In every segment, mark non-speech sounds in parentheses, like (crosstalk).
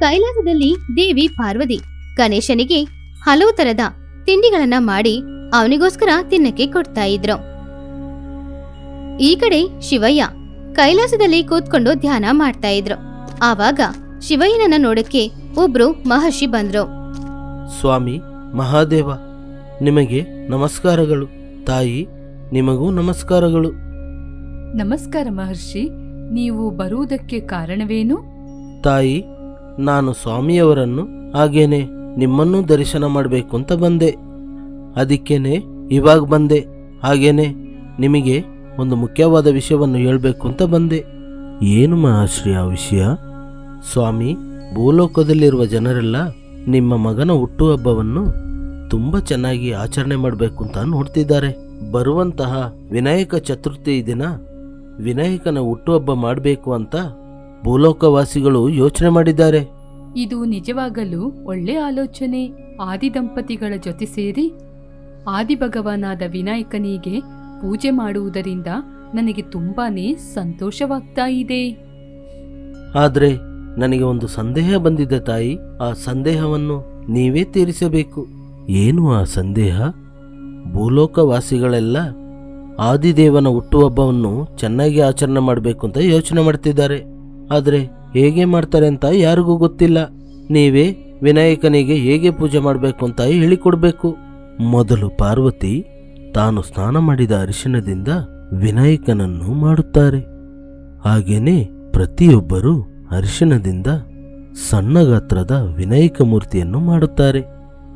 ಕೈಲಾಸದಲ್ಲಿ ದೇವಿ ಪಾರ್ವತಿ ಗಣೇಶನಿಗೆ ಹಲವು ತರದ ತಿಂಡಿಗಳನ್ನ ಮಾಡಿ ಅವನಿಗೋಸ್ಕರ ತಿನ್ನಕ್ಕೆ ಕೊಡ್ತಾ ಇದ್ರು. ಈ ಕಡೆ ಶಿವಯ್ಯ ಕೈಲಾಸದಲ್ಲಿ ಕೂತ್ಕೊಂಡು ಧ್ಯಾನ ಮಾಡ್ತಾ ಇದ್ರು. ಆವಾಗ ಶಿವಯ್ಯನನ್ನ ನೋಡಕ್ಕೆ ಒಬ್ರು ಮಹರ್ಷಿ ಬಂದ್ರು. ಸ್ವಾಮಿ ಮಹಾದೇವ ನಿಮಗೆ ನಮಸ್ಕಾರಗಳು. ತಾಯಿ ನಿಮಗೂ ನಮಸ್ಕಾರಗಳು. ನಮಸ್ಕಾರ ಮಹರ್ಷಿ ನೀವು ಬರುವುದಕ್ಕೆ ಕಾರಣವೇನು? ತಾಯಿ ನಾನು ಸ್ವಾಮಿಯವರನ್ನು ಹಾಗೇನೆ ನಿಮ್ಮನ್ನೂ ದರ್ಶನ ಮಾಡಬೇಕು ಅಂತ ಬಂದೆ. ಅದಕ್ಕೇನೆ ಇವಾಗ ಬಂದೆ. ಹಾಗೇನೆ ನಿಮಗೆ ಒಂದು ಮುಖ್ಯವಾದ ವಿಷಯವನ್ನು ಹೇಳಬೇಕು ಅಂತ ಬಂದೆ. ಏನು ಮಹಾಶ್ರೀ ಆ ವಿಷಯ? ಸ್ವಾಮಿ ಭೂಲೋಕದಲ್ಲಿರುವ ಜನರೆಲ್ಲ ನಿಮ್ಮ ಮಗನ ಹುಟ್ಟುಹಬ್ಬವನ್ನು ತುಂಬ ಚೆನ್ನಾಗಿ ಆಚರಣೆ ಮಾಡಬೇಕು ಅಂತ ನೋಡ್ತಿದ್ದಾರೆ. ಬರುವಂತಹ ವಿನಾಯಕ ಚತುರ್ಥಿ ದಿನ ವಿನಾಯಕನ ಹುಟ್ಟುಹಬ್ಬ ಮಾಡಬೇಕು ಅಂತ ಭೂಲೋಕವಾಸಿಗಳು ಯೋಚನೆ ಮಾಡಿದ್ದಾರೆ. ಇದು ನಿಜವಾಗಲೂ ಒಳ್ಳೆ ಆಲೋಚನೆ. ಆದಿ ದಂಪತಿಗಳ ಜೊತೆ ಸೇರಿ ಆದಿಭಗವಾನಾದ ವಿನಾಯಕನಿಗೆ ಪೂಜೆ ಮಾಡುವುದರಿಂದ ನನಗೆ ತುಂಬಾನೇ ಸಂತೋಷವಾಗ್ತಾ ಇದೆ. ಆದರೆ ನನಗೆ ಒಂದು ಸಂದೇಹ ಬಂದಿದೆ ತಾಯಿ. ಆ ಸಂದೇಹವನ್ನು ನೀವೇ ತೀರಿಸಬೇಕು. ಏನು ಆ ಸಂದೇಹ? ಭೂಲೋಕವಾಸಿಗಳೆಲ್ಲ ಆದಿದೇವನ ಹುಟ್ಟುಹಬ್ಬವನ್ನು ಚೆನ್ನಾಗಿ ಆಚರಣೆ ಮಾಡಬೇಕು ಅಂತ ಯೋಚನೆ ಮಾಡ್ತಿದ್ದಾರೆ. ಆದರೆ ಹೇಗೆ ಮಾಡ್ತಾರೆ ಅಂತ ಯಾರಿಗೂ ಗೊತ್ತಿಲ್ಲ. ನೀವೇ ವಿನಾಯಕನಿಗೆ ಹೇಗೆ ಪೂಜೆ ಮಾಡಬೇಕು ಅಂತ ಹೇಳಿಕೊಡ್ಬೇಕು. ಮೊದಲು ಪಾರ್ವತಿ ತಾನು ಸ್ನಾನ ಮಾಡಿದ ಅರಿಶಿಣದಿಂದ ವಿನಾಯಕನನ್ನು ಮಾಡುತ್ತಾರೆ. ಹಾಗೇನೆ ಪ್ರತಿಯೊಬ್ಬರು ಅರಿಶಿನದಿಂದ ಸಣ್ಣ ಗಾತ್ರದ ವಿನಾಯಕ ಮೂರ್ತಿಯನ್ನು ಮಾಡುತ್ತಾರೆ.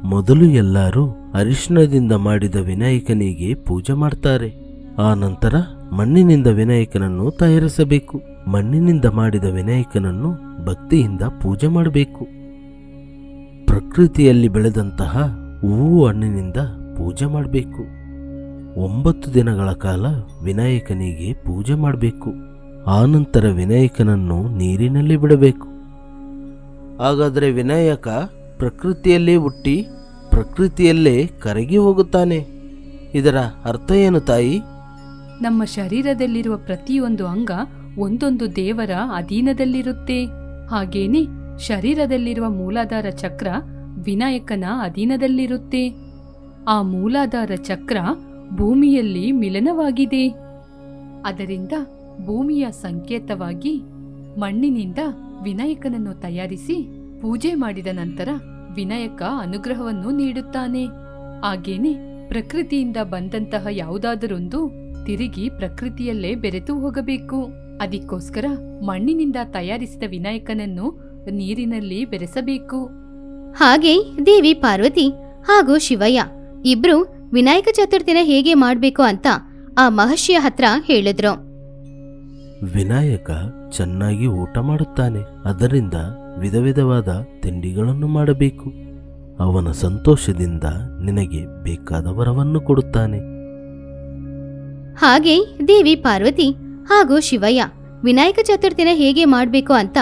ಮೊದಲು ಎಲ್ಲರೂ ಅರಿಶಿನದಿಂದ ಮಾಡಿದ ವಿನಾಯಕನಿಗೆ ಪೂಜೆ ಮಾಡ್ತಾರೆ. ಆ ನಂತರ ಮಣ್ಣಿನಿಂದ ವಿನಾಯಕನನ್ನು ತಯಾರಿಸಬೇಕು. ಮಣ್ಣಿನಿಂದ ಮಾಡಿದ ವಿನಾಯಕನನ್ನು ಭಕ್ತಿಯಿಂದ ಪೂಜೆ ಮಾಡಬೇಕು. ಪ್ರಕೃತಿಯಲ್ಲಿ ಬೆಳೆದಂತಹ ಹೂವು ಹಣ್ಣಿನಿಂದ ಪೂಜೆ ಮಾಡಬೇಕು. ಒಂಬತ್ತು ದಿನಗಳ ಕಾಲ ವಿನಾಯಕನಿಗೆ ಪೂಜೆ ಮಾಡಬೇಕು. ಆನಂತರ ವಿನಾಯಕನನ್ನು ನೀರಿನಲ್ಲಿ ಬಿಡಬೇಕು. ಹಾಗಾದರೆ ವಿನಾಯಕ ಪ್ರಕೃತಿಯಲ್ಲೇ ಹುಟ್ಟಿ ಪ್ರಕೃತಿಯಲ್ಲೇ ಕರಗಿ ಹೋಗುತ್ತಾನೆ. ಇದರ ಅರ್ಥ ಏನು ತಾಯಿ? ನಮ್ಮ ಶರೀರದಲ್ಲಿರುವ ಪ್ರತಿಯೊಂದು ಅಂಗ ಒಂದೊಂದು ದೇವರ ಅಧೀನದಲ್ಲಿರುತ್ತೆ. ಹಾಗೇನೆ ಶರೀರದಲ್ಲಿರುವ ಮೂಲಾಧಾರ ಚಕ್ರ ವಿನಾಯಕನ ಅಧೀನದಲ್ಲಿರುತ್ತೆ. ಆ ಮೂಲಾಧಾರ ಚಕ್ರ ಭೂಮಿಯಲ್ಲಿ ಮಿಲನವಾಗಿದೆ. ಅದರಿಂದ ಭೂಮಿಯ ಸಂಕೇತವಾಗಿ ಮಣ್ಣಿನಿಂದ ವಿನಾಯಕನನ್ನು ತಯಾರಿಸಿ ಪೂಜೆ ಮಾಡಿದ ನಂತರ ವಿನಾಯಕ ಅನುಗ್ರಹವನ್ನು ನೀಡುತ್ತಾನೆ. ಹಾಗೇನೆ ಪ್ರಕೃತಿಯಿಂದ ಬಂದಂತಹ ಯಾವುದಾದರೊಂದು ತಿರುಗಿ ಪ್ರಕೃತಿಯಲ್ಲೇ ಬೆರೆತು ಹೋಗಬೇಕು. ಅದಕ್ಕೋಸ್ಕರ ಮಣ್ಣಿನಿಂದ ತಯಾರಿಸಿದ ವಿನಾಯಕನನ್ನು ನೀರಿನಲ್ಲಿ ಬೆರೆಸಬೇಕು. ಹಾಗೆ ದೇವಿ ಪಾರ್ವತಿ ಹಾಗೂ ಶಿವಯ್ಯ ಇಬ್ರು ವಿನಾಯಕ ಚತುರ್ಥಿನ ಹೇಗೆ ಮಾಡ್ಬೇಕು ಅಂತ ಆ ಮಹರ್ಷಿಯ ಹತ್ರ ಹೇಳಿದ್ರು. ವಿನಾಯಕ ಚೆನ್ನಾಗಿ ಊಟ ಮಾಡುತ್ತಾನೆ. ಅದರಿಂದ ವಿಧ ವಿಧವಾದ ತಿಂಡಿಗಳನ್ನು ಮಾಡಬೇಕು. ಅವನ ಸಂತೋಷದಿಂದ ನಿನಗೆ ಬೇಕಾದ ವರವನ್ನು ಕೊಡುತ್ತಾನೆ. ಹಾಗೆ ದೇವಿ, ಪಾರ್ವತಿ ಹಾಗೂ ಶಿವಯ್ಯ ವಿನಾಯಕ ಚತುರ್ಥಿನ ಹೇಗೆ ಮಾಡ್ಬೇಕು ಅಂತ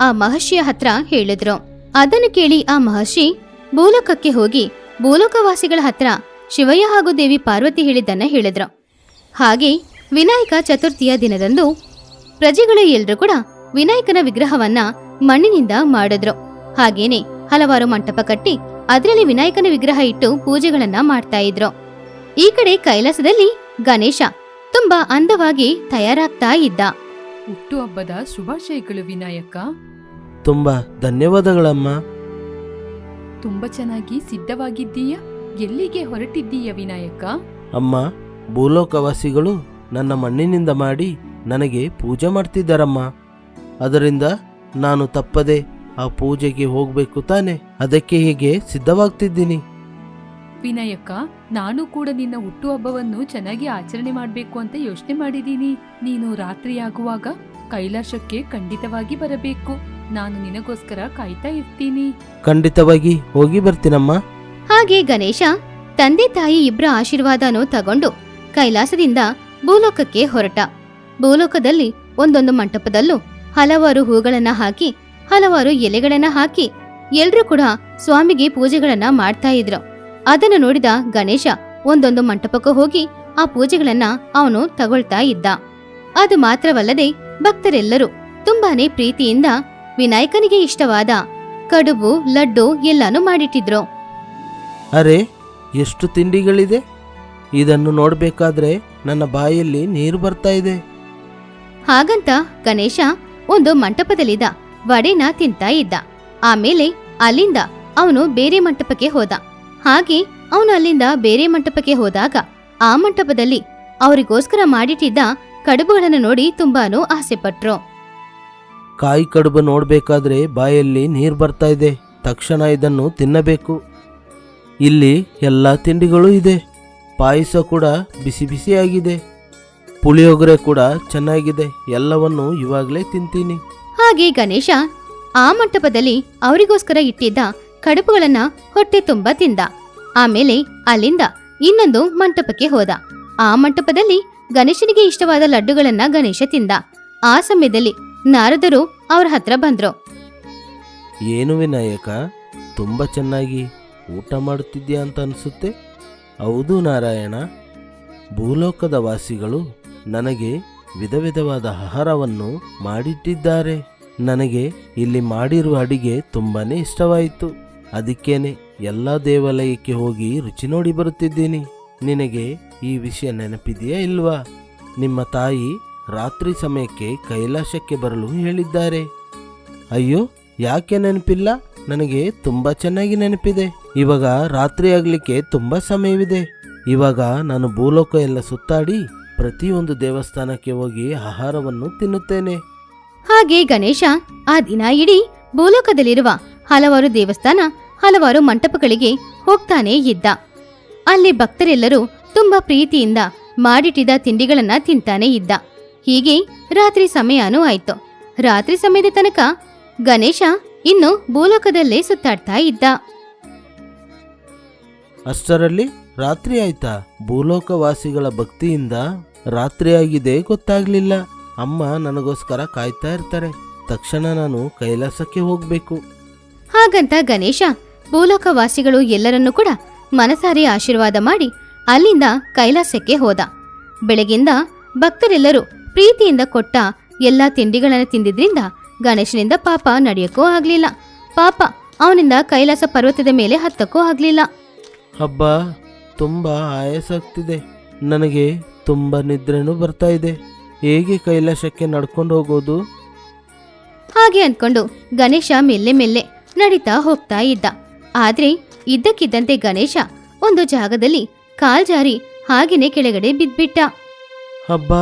ಆ ಮಹರ್ಷಿಯ ಹತ್ರ ಹೇಳಿದ್ರು. ಅದನ್ನು ಕೇಳಿ ಆ ಮಹರ್ಷಿ ಭೂಲೋಕಕ್ಕೆ ಹೋಗಿ ಭೂಲೋಕವಾಸಿಗಳ ಹತ್ರ ಶಿವಯ್ಯ ಹಾಗೂ ದೇವಿ, ಪಾರ್ವತಿ ಹೇಳಿದ್ದನ್ನ ಹೇಳಿದ್ರು. ಹಾಗೆ ವಿನಾಯಕ ಚತುರ್ಥಿಯ ದಿನದಂದು ಪ್ರಜೆಗಳು ಎಲ್ರೂ ಕೂಡ ವಿನಾಯಕನ ವಿಗ್ರಹವನ್ನ ಮಣ್ಣಿನಿಂದ ಮಾಡಿದ್ರು. ಹಾಗೇನೆ ಹಲವಾರು ಮಂಟಪ ಕಟ್ಟಿ ಅದರಲ್ಲಿ ವಿನಾಯಕನ ವಿಗ್ರಹ ಇಟ್ಟು ಪೂಜೆಗಳನ್ನ ಮಾಡ್ತಾ ಇದ್ರು. ಈ ಕಡೆ ಕೈಲಾಸದಲ್ಲಿ ಗಣೇಶ ತುಂಬಾ ಅಂದವಾಗಿ ತಯಾರಾಗ್ತಾ ಇದ್ದ. ಹುಟ್ಟುಹಬ್ಬದ ಶುಭಾಶಯಗಳು ವಿನಾಯಕ. ತುಂಬಾ ಧನ್ಯವಾದಗಳಮ್ಮ. ತುಂಬಾ ಚೆನ್ನಾಗಿ ಸಿದ್ಧವಾಗಿದ್ದೀಯ? ಎಲ್ಲಿಗೆ ಹೊರಟಿದ್ದೀಯ ವಿನಾಯಕ? ಅಮ್ಮ ಭೂಲೋಕವಾಸಿಗಳು ನನ್ನ ಮಣ್ಣಿನಿಂದ ಮಾಡಿ ನನಗೆ ಪೂಜೆ ಮಾಡ್ತಿದ್ದಾರಮ್ಮ. ಅದರಿಂದ ನಾನು ತಪ್ಪದೆ ಆ ಪೂಜೆಗೆ ಹೋಗ್ಬೇಕು ತಾನೆ. ಅದಕ್ಕೆ ಹೀಗೆ ಸಿದ್ಧವಾಗ್ತಿದ್ದೀನಿ. ವಿನಾಯಕ ನಾನು ಕೂಡ ನಿನ್ನ ಹುಟ್ಟುಹಬ್ಬವನ್ನು ಚೆನ್ನಾಗಿ ಆಚರಣೆ ಮಾಡಬೇಕು ಅಂತ ಯೋಚನೆ ಮಾಡಿದ್ದೀನಿ. ನೀನು ರಾತ್ರಿಯಾಗುವಾಗ ಕೈಲಾಸಕ್ಕೆ ಖಂಡಿತವಾಗಿ ಬರಬೇಕು. ನಾನು ನಿನಗೋಸ್ಕರ ಕಾಯ್ತಾ ಇರ್ತೀನಿ. ಖಂಡಿತವಾಗಿ ಹೋಗಿ ಬರ್ತೀನಮ್ಮ. ಹಾಗೆ ಗಣೇಶ ತಂದೆ ತಾಯಿ ಇಬ್ರ ಆಶೀರ್ವಾದನೂ ತಗೊಂಡು ಕೈಲಾಸದಿಂದ ಭೂಲೋಕಕ್ಕೆ ಹೊರಟ. ಭೂಲೋಕದಲ್ಲಿ ಒಂದೊಂದು ಮಂಟಪದಲ್ಲೂ ಹಲವಾರು ಹೂಗಳನ್ನ ಹಾಕಿ ಹಲವಾರು ಎಲೆಗಳನ್ನ ಹಾಕಿ ಎಲ್ರೂ ಕೂಡ ಸ್ವಾಮಿಗೆ ಪೂಜೆಗಳನ್ನ ಮಾಡ್ತಾ ಇದ್ರು. ಅದನ್ನು ನೋಡಿದ ಗಣೇಶ ಒಂದೊಂದು ಮಂಟಪಕ್ಕೂ ಹೋಗಿ ಆ ಪೂಜೆಗಳನ್ನ ಅವನು ತಗೊಳ್ತಾ ಇದ್ದ. ಅದು ಮಾತ್ರವಲ್ಲದೆ ಭಕ್ತರೆಲ್ಲರೂ ತುಂಬಾನೇ ಪ್ರೀತಿಯಿಂದ ವಿನಾಯಕನಿಗೆ ಇಷ್ಟವಾದ ಕಡುಬು ಲಡ್ಡು ಎಲ್ಲಾನು ಮಾಡಿಟ್ಟಿದ್ರು. ಅರೆ ಎಷ್ಟು ತಿಂಡಿಗಳಿದೆ? ಇದನ್ನು ನೋಡಬೇಕಾದ್ರೆ ನನ್ನ ಬಾಯಲ್ಲಿ ನೀರು ಬರ್ತಾ ಇದೆ. ಹಾಗಂತ ಗಣೇಶ ಒಂದು ಮಂಟಪದಲ್ಲಿದ್ದ ವಡೆನ ತಿಂತಾ ಇದ್ದ. ಆಮೇಲೆ ಅಲ್ಲಿಂದ ಅವನು ಬೇರೆ ಮಂಟಪಕ್ಕೆ ಹೋದ. ಹಾಗೆ ಅವನು ಅಲ್ಲಿಂದ ಬೇರೆ ಮಂಟಪಕ್ಕೆ ಹೋದಾಗ ಆ ಮಂಟಪದಲ್ಲಿ ಅವರಿಗೋಸ್ಕರ ಮಾಡಿಟ್ಟಿದ್ದ ಕಡುಬುಗಳನ್ನು ನೋಡಿ ತುಂಬಾನು ಆಸೆ ಪಟ್ರು ಕಾಯಿ ಕಡುಬು ನೋಡಬೇಕಾದ್ರೆ ಬಾಯಲ್ಲಿ ನೀರು ಬರ್ತಾ ಇದೆ. ತಕ್ಷಣ ಇದನ್ನು ತಿನ್ನಬೇಕು. ಇಲ್ಲಿ ಎಲ್ಲ ತಿಂಡಿಗಳು ಇದೆ. ಪಾಯಸ ಕೂಡ ಬಿಸಿ ಬಿಸಿಯಾಗಿದೆ. ಪುಳಿಯೋಗರೆ ಕೂಡ ಚೆನ್ನಾಗಿದೆ. ಎಲ್ಲವನ್ನು ಇವಾಗಲೇ ತಿಂತೀನಿ. ಹಾಗೆ ಗಣೇಶ ಆ ಮಂಟಪದಲ್ಲಿ ಅವರಿಗೋಸ್ಕರ ಇಟ್ಟಿದ್ದ ಕಡುಬುಗಳನ್ನ ಹೊಟ್ಟೆ ತುಂಬ ತಿಂದ. ಆಮೇಲೆ ಅಲ್ಲಿಂದ ಇನ್ನೊಂದು ಮಂಟಪಕ್ಕೆ ಹೋದ. ಆ ಮಂಟಪದಲ್ಲಿ ಗಣೇಶನಿಗೆ ಇಷ್ಟವಾದ ಲಡ್ಡುಗಳನ್ನ ಗಣೇಶ ತಿಂದ. ಆ ಸಮಯದಲ್ಲಿ ನಾರದರು ಅವ್ರ ಹತ್ರ ಬಂದ್ರು. ಏನು ವಿನಾಯಕ, ತುಂಬ ಚೆನ್ನಾಗಿ ಊಟ ಮಾಡುತ್ತಿದ್ಯಾ ಅಂತ ಅನಿಸುತ್ತೆ? ಹೌದು ನಾರಾಯಣ. ಭೂಲೋಕದ ವಾಸಿಗಳು ನನಗೆ ವಿಧ ವಿಧವಾದ ಆಹಾರವನ್ನು ಮಾಡಿಟ್ಟಿದ್ದಾರೆ. ನನಗೆ ಇಲ್ಲಿ ಮಾಡಿರುವ ಅಡಿಗೆ ತುಂಬಾನೇ ಇಷ್ಟವಾಯಿತು. ಅದಕ್ಕೇನೆ ಎಲ್ಲ ದೇವಾಲಯಕ್ಕೆ ಹೋಗಿ ರುಚಿ ನೋಡಿ ಬರುತ್ತಿದ್ದೀನಿ. ನಿನಗೆ ಈ ವಿಷಯ ನೆನಪಿದೆಯಾ ಇಲ್ವಾ? ನಿಮ್ಮ ತಾಯಿ ರಾತ್ರಿ ಸಮಯಕ್ಕೆ ಕೈಲಾಸಕ್ಕೆ ಬರಲು ಹೇಳಿದ್ದಾರೆ. ಅಯ್ಯೋ, ಯಾಕೆ ನೆನಪಿಲ್ಲ? ನನಗೆ ತುಂಬಾ ಚೆನ್ನಾಗಿ ನೆನಪಿದೆ. ಇವಾಗ ರಾತ್ರಿ ಆಗಲಿಕ್ಕೆ ತುಂಬಾ ಸಮಯವಿದೆ. ಇವಾಗ ನಾನು ಭೂಲೋಕ ಎಲ್ಲ ಸುತ್ತಾಡಿ ಪ್ರತಿಯೊಂದು ದೇವಸ್ಥಾನಕ್ಕೆ ಹೋಗಿ ಆಹಾರವನ್ನು ತಿನ್ನುತ್ತೇನೆ. ಹಾಗೆ ಗಣೇಶ, ಆ ದಿನ ಇಡೀ ಭೂಲೋಕದಲ್ಲಿರುವ ಹಲವಾರು ದೇವಸ್ಥಾನ ಹಲವಾರು ಮಂಟಪಗಳಿಗೆ ಹೋಗ್ತಾನೇ ಇದ್ದ. ಅಲ್ಲಿ ಭಕ್ತರೆಲ್ಲರೂ ತುಂಬಾ ಪ್ರೀತಿಯಿಂದ ಮಾಡಿಟ್ಟಿದ ತಿಂಡಿಗಳನ್ನ ತಿಂತಾನೆ ಇದ್ದ. ಹೀಗೆ ರಾತ್ರಿ ಸಮಯನೂ ಆಯ್ತು. ರಾತ್ರಿ ಸಮಯದ ತನಕ ಗಣೇಶ ಇನ್ನು ಭೂಲೋಕದಲ್ಲೇ ಸುತ್ತಾಡ್ತಾ ಇದ್ದ. ಅಷ್ಟರಲ್ಲಿ ರಾತ್ರಿ ಆಯ್ತಾ? ಭೂಲೋಕವಾಸಿಗಳ ಭಕ್ತಿಯಿಂದ ರಾತ್ರಿಯಾಗಿದೆ ಗೊತ್ತಾಗ್ಲಿಲ್ಲ. ಅಮ್ಮ ನನಗೋಸ್ಕರ ಕಾಯ್ತಾ ಇರ್ತಾರೆ. ತಕ್ಷಣ ನಾನು ಕೈಲಾಸಕ್ಕೆ ಹೋಗ್ಬೇಕು. ಹಾಗಂತ ಗಣೇಶ ಭೂಲೋಕವಾಸಿಗಳು ಎಲ್ಲರನ್ನೂ ಕೂಡ ಮನಸಾರಿ ಆಶೀರ್ವಾದ ಮಾಡಿ ಅಲ್ಲಿಂದ ಕೈಲಾಸಕ್ಕೆ ಹೋದ. ಬೆಳಗಿಂದ ಭಕ್ತರೆಲ್ಲರೂ ಪ್ರೀತಿಯಿಂದ ಕೊಟ್ಟ ಎಲ್ಲ ತಿಂಡಿಗಳನ್ನು ತಿಂದಿದ್ರಿಂದ ಗಣೇಶನಿಂದ ಪಾಪ ನಡೆಯಕ್ಕೂ ಆಗ್ಲಿಲ್ಲ. ಪಾಪ ಅವನಿಂದ ಕೈಲಾಸ ಪರ್ವತದ ಮೇಲೆ ಹತ್ತಕ್ಕೂ ಆಗ್ಲಿಲ್ಲ. ಹಬ್ಬ ತುಂಬ ಆಯಾಸ ಆಗ್ತಿದೆ ನನಗೆ ತುಂಬ ನಿದ್ರೆನೂ ಬರ್ತಾ ಇದೆ. ಹೇಗೆ ಕೈಲಾಸಕ್ಕೆ ನಡ್ಕೊಂಡು ಹೋಗೋದು? ಹಾಗೆ ಅಂದ್ಕೊಂಡು ಗಣೇಶ ಮೆಲ್ಲೆ ಮೆಲ್ಲೆ ನಡೀತಾ ಹೋಗ್ತಾ ಇದ್ದ. ಆದ್ರೆ ಇದ್ದಕ್ಕಿದ್ದಂತೆ ಗಣೇಶ ಒಂದು ಜಾಗದಲ್ಲಿ ಕಾಲ್ಜಾರಿ ಹಾಗೇನೆ ಕೆಳಗಡೆ ಬಿದ್ಬಿಟ್ಟ. ಹಬ್ಬ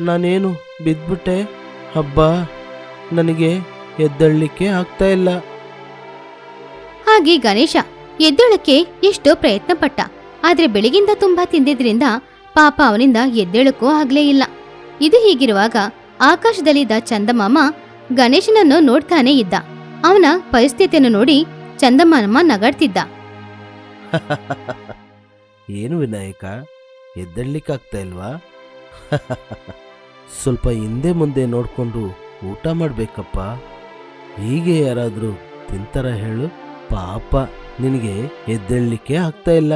ನಾನೇನು ಬಿದ್ಬಿಟ್ಟೆ? ಹಬ್ಬ ನನಗೆ ಎದ್ದಳ್ಲಿಕ್ಕೆ ಆಗ್ತಾ ಇಲ್ಲ. ಹಾಗೆ ಗಣೇಶ ಎದ್ದೇಳಕ್ಕೆ ಎಷ್ಟೋ ಪ್ರಯತ್ನ ಪಟ್ಟ. ಆದ್ರೆ ಬೆಳಗಿಂದ ತುಂಬಾ ತಿಂದಿದ್ರಿಂದ ಪಾಪ ಅವನಿಂದ ಎದ್ದೇಳಕ್ಕೂ ಆಗ್ಲೇ ಇಲ್ಲ. ಇದು ಹೀಗಿರುವಾಗ ಆಕಾಶದಲ್ಲಿದ್ದ ಚಂದಮಾಮ ಗಣೇಶನನ್ನು ನೋಡ್ತಾನೆ ಇದ್ದ. ಅವನ ಪರಿಸ್ಥಿತಿಯನ್ನು ನೋಡಿ ಚಂದಮಾಮ ನಗಾಡ್ತಿದ್ದ (laughs) ಏನು ವಿನಾಯಕ ಎದ್ದಳ್ಲಿಕ್ಕಾಗ್ತಾ ಇಲ್ವಾ? (laughs) ಸ್ವಲ್ಪ ಹಿಂದೆ ಮುಂದೆ ನೋಡಿಕೊಂಡು ಊಟ ಮಾಡಬೇಕಪ್ಪ. ಹೀಗೆ ಯಾರಾದರೂ ತಿಂತಾರ ಹೇಳು. ಪಾಪ ನಿನಗೆ ಎದ್ದೇಳಲಿಕ್ಕೆ ಆಗ್ತಾ ಇಲ್ಲ.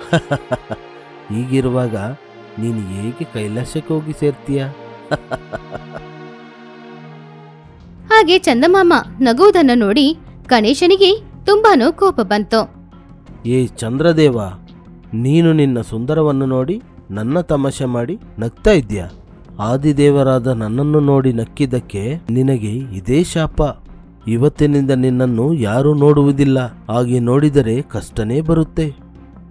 (laughs) ಹೀಗಿರುವಾಗ ನೀನು ಹೇಗೆ ಕೈಲಾಸಕ್ಕೆ ಹೋಗಿ ಸೇರ್ತೀಯ? ಹಾಗೆ ಚಂದಮಾಮ ನಗುವುದನ್ನು ನೋಡಿ ಗಣೇಶನಿಗೆ ತುಂಬಾನೂ ಕೋಪ ಬಂತು. ಏ ಚಂದ್ರದೇವ ನೀನು ನಿನ್ನ ಸುಂದರವನ್ನು ನೋಡಿ ನನ್ನ ತಮಾಷೆ ಮಾಡಿ ನಗ್ತಾ ಇದ್ಯಾ ಆದಿದೇವರಾದ ನನ್ನನ್ನು ನೋಡಿ ನಕ್ಕಿದ್ದಕ್ಕೆ ನಿನಗೆ ಇದೇ ಶಾಪ. ಇವತ್ತಿನಿಂದ ನಿನ್ನನ್ನು ಯಾರೂ ನೋಡುವುದಿಲ್ಲ. ಹಾಗೆ ನೋಡಿದರೆ ಕಷ್ಟನೇ ಬರುತ್ತೆ.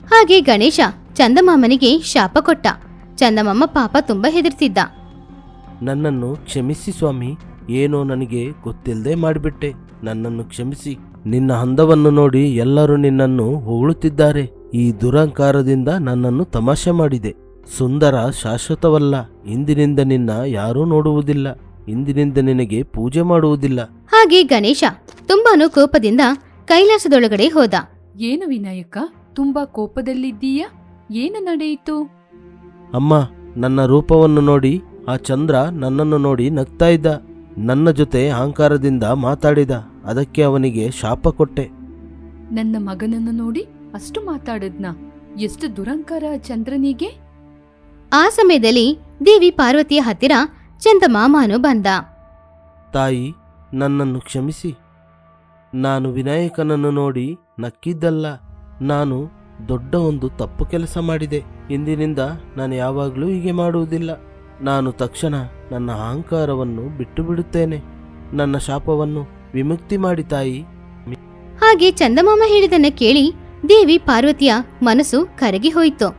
ಹಾಗೆ ಗಣೇಶ ಚಂದಮಾಮನಿಗೆ ಶಾಪ ಕೊಟ್ಟ. ಚಂದಮಾಮ ಪಾಪ ತುಂಬಾ ಹೆದರ್ತಿದ್ದ. ನನ್ನನ್ನು ಕ್ಷಮಿಸಿ ಸ್ವಾಮಿ. ಏನೋ ನನಗೆ ಗೊತ್ತಿಲ್ಲದೆ ಮಾಡಿಬಿಟ್ಟೆ. ನನ್ನನ್ನು ಕ್ಷಮಿಸಿ. ನಿನ್ನ ಹಂದವನ್ನು ನೋಡಿ ಎಲ್ಲರೂ ನಿನ್ನನ್ನು ಹೊಗಳುತ್ತಿದ್ದಾರೆ. ಈ ದುರಂಕಾರದಿಂದ ನನ್ನನ್ನು ತಮಾಷೆ ಮಾಡಿದೆ. ಸುಂದರ ಶಾಶ್ವತವಲ್ಲ. ಇಂದಿನಿಂದ ನಿನ್ನ ಯಾರೂ ನೋಡುವುದಿಲ್ಲ. ಇಂದಿನಿಂದ ನಿನಗೆ ಪೂಜೆ ಮಾಡುವುದಿಲ್ಲ. ಹಾಗೆ ಗಣೇಶ ತುಂಬಾನು ಕೋಪದಿಂದ ಕೈಲಾಸದೊಳಗಡೆ ಹೋದ. ಏನು ವಿನಾಯಕ ತುಂಬಾ ಕೋಪದಲ್ಲಿದ್ದೀಯ? ಏನು ನಡೆಯಿತು? ಅಮ್ಮ ನನ್ನ ರೂಪವನ್ನು ನೋಡಿ ಆ ಚಂದ್ರ ನನ್ನನ್ನು ನೋಡಿ ನಗ್ತಾ ಇದ್ದ. ನನ್ನ ಜೊತೆ ಅಹಂಕಾರದಿಂದ ಮಾತಾಡಿದ ಅದಕ್ಕೆ ಅವನಿಗೆ ಶಾಪ ಕೊಟ್ಟೆ. ನನ್ನ ಮಗನನ್ನು ನೋಡಿ ಅಷ್ಟು ಮಾತಾಡದ್ನ. ಎಷ್ಟು ದುರಂಕಾರ ಚಂದ್ರನಿಗೆ. ಆ ಸಮಯದಲ್ಲಿ ದೇವಿ ಪಾರ್ವತಿಯ ಹತ್ತಿರ ಚಂದಮಾಮನು ಬಂದ. ತಾಯಿ ನನ್ನನ್ನು ಕ್ಷಮಿಸಿ. ನಾನು ವಿನಾಯಕನನ್ನು ನೋಡಿ ನಕ್ಕಿದ್ದಲ್ಲ. ನಾನು ದೊಡ್ಡ ಒಂದು ತಪ್ಪು ಕೆಲಸ ಮಾಡಿದೆ. ಇಂದಿನಿಂದ ನಾನು ಯಾವಾಗಲೂ ಹೀಗೆ ಮಾಡುವುದಿಲ್ಲ. ನಾನು ತಕ್ಷಣ ನನ್ನ ಅಹಂಕಾರವನ್ನು ಬಿಟ್ಟು ಬಿಡುತ್ತೇನೆ ನನ್ನ ಶಾಪವನ್ನು ವಿಮುಕ್ತಿ ಮಾಡಿ ತಾಯಿ. ಹಾಗೆ ಚಂದಮಾಮ ಹೇಳಿದನ್ನ ಕೇಳಿ ದೇವಿ ಪಾರ್ವತಿಯ ಮನಸ್ಸು ಕರಗಿ ಹೋಯಿತು.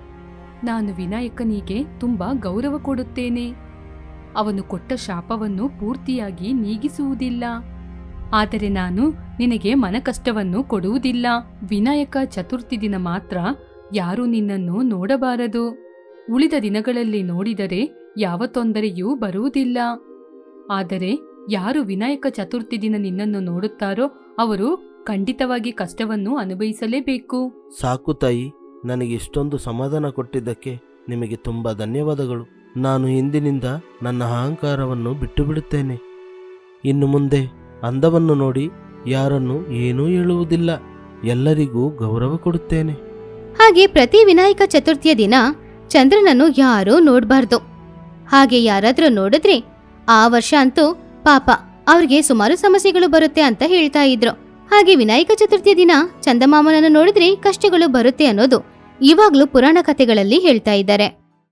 ನಾನು ವಿನಾಯಕನಿಗೆ ತುಂಬಾ ಗೌರವ ಕೊಡುತ್ತೇನೆ. ಅವನು ಕೊಟ್ಟ ಶಾಪವನ್ನು ಪೂರ್ತಿಯಾಗಿ ನೀಗಿಸುವುದಿಲ್ಲ. ಆದರೆ ನಾನು ನಿನಗೆ ಮನಕಷ್ಟವನ್ನು ಕೊಡುವುದಿಲ್ಲ. ವಿನಾಯಕ ಚತುರ್ಥಿ ದಿನ ಮಾತ್ರ ಯಾರೂ ನಿನ್ನನ್ನು ನೋಡಬಾರದು. ಉಳಿದ ದಿನಗಳಲ್ಲಿ ನೋಡಿದರೆ ಯಾವ ತೊಂದರೆಯೂ ಬರುವುದಿಲ್ಲ. ಆದರೆ ಯಾರು ವಿನಾಯಕ ಚತುರ್ಥಿ ದಿನ ನಿನ್ನನ್ನು ನೋಡುತ್ತಾರೋ ಅವರು ಖಂಡಿತವಾಗಿ ಕಷ್ಟವನ್ನು ಅನುಭವಿಸಲೇಬೇಕು. ಸಾಕು ತಾಯಿ ನನಗೆ ಇಷ್ಟೊಂದು ಸಮಾಧಾನ ಕೊಟ್ಟಿದ್ದಕ್ಕೆ ನಿಮಗೆ ತುಂಬ ಧನ್ಯವಾದಗಳು. ನಾನು ಇಂದಿನಿಂದ ನನ್ನ ಅಹಂಕಾರವನ್ನು ಬಿಟ್ಟು ಬಿಡುತ್ತೇನೆ ಇನ್ನು ಮುಂದೆ ಅಂದವನ್ನು ನೋಡಿ ಯಾರನ್ನು ಏನೂ ಹೇಳುವುದಿಲ್ಲ. ಎಲ್ಲರಿಗೂ ಗೌರವ ಕೊಡುತ್ತೇನೆ. ಹಾಗೆ ಪ್ರತಿ ವಿನಾಯಕ ಚತುರ್ಥಿಯ ದಿನ ಚಂದ್ರನನ್ನು ಯಾರೂ ನೋಡ್ಬಾರ್ದು. ಹಾಗೆ ಯಾರಾದ್ರೂ ನೋಡಿದ್ರೆ ಆ ವರ್ಷ ಅಂತೂ ಪಾಪ ಅವ್ರಿಗೆ ಸುಮಾರು ಸಮಸ್ಯೆಗಳು ಬರುತ್ತೆ ಅಂತ ಹೇಳ್ತಾ ಇದ್ರು. ಹಾಗೆ ವಿನಾಯಕ ಚತುರ್ಥಿ ದಿನ ಚಂದಮಾಮನನ್ನು ನೋಡಿದ್ರೆ ಕಷ್ಟಗಳು ಬರುತ್ತೆ ಅನ್ನೋದು ಇವಾಗ್ಲೂ ಪುರಾಣ ಕಥೆಗಳಲ್ಲಿ ಹೇಳ್ತಾ ಇದ್ದಾರೆ.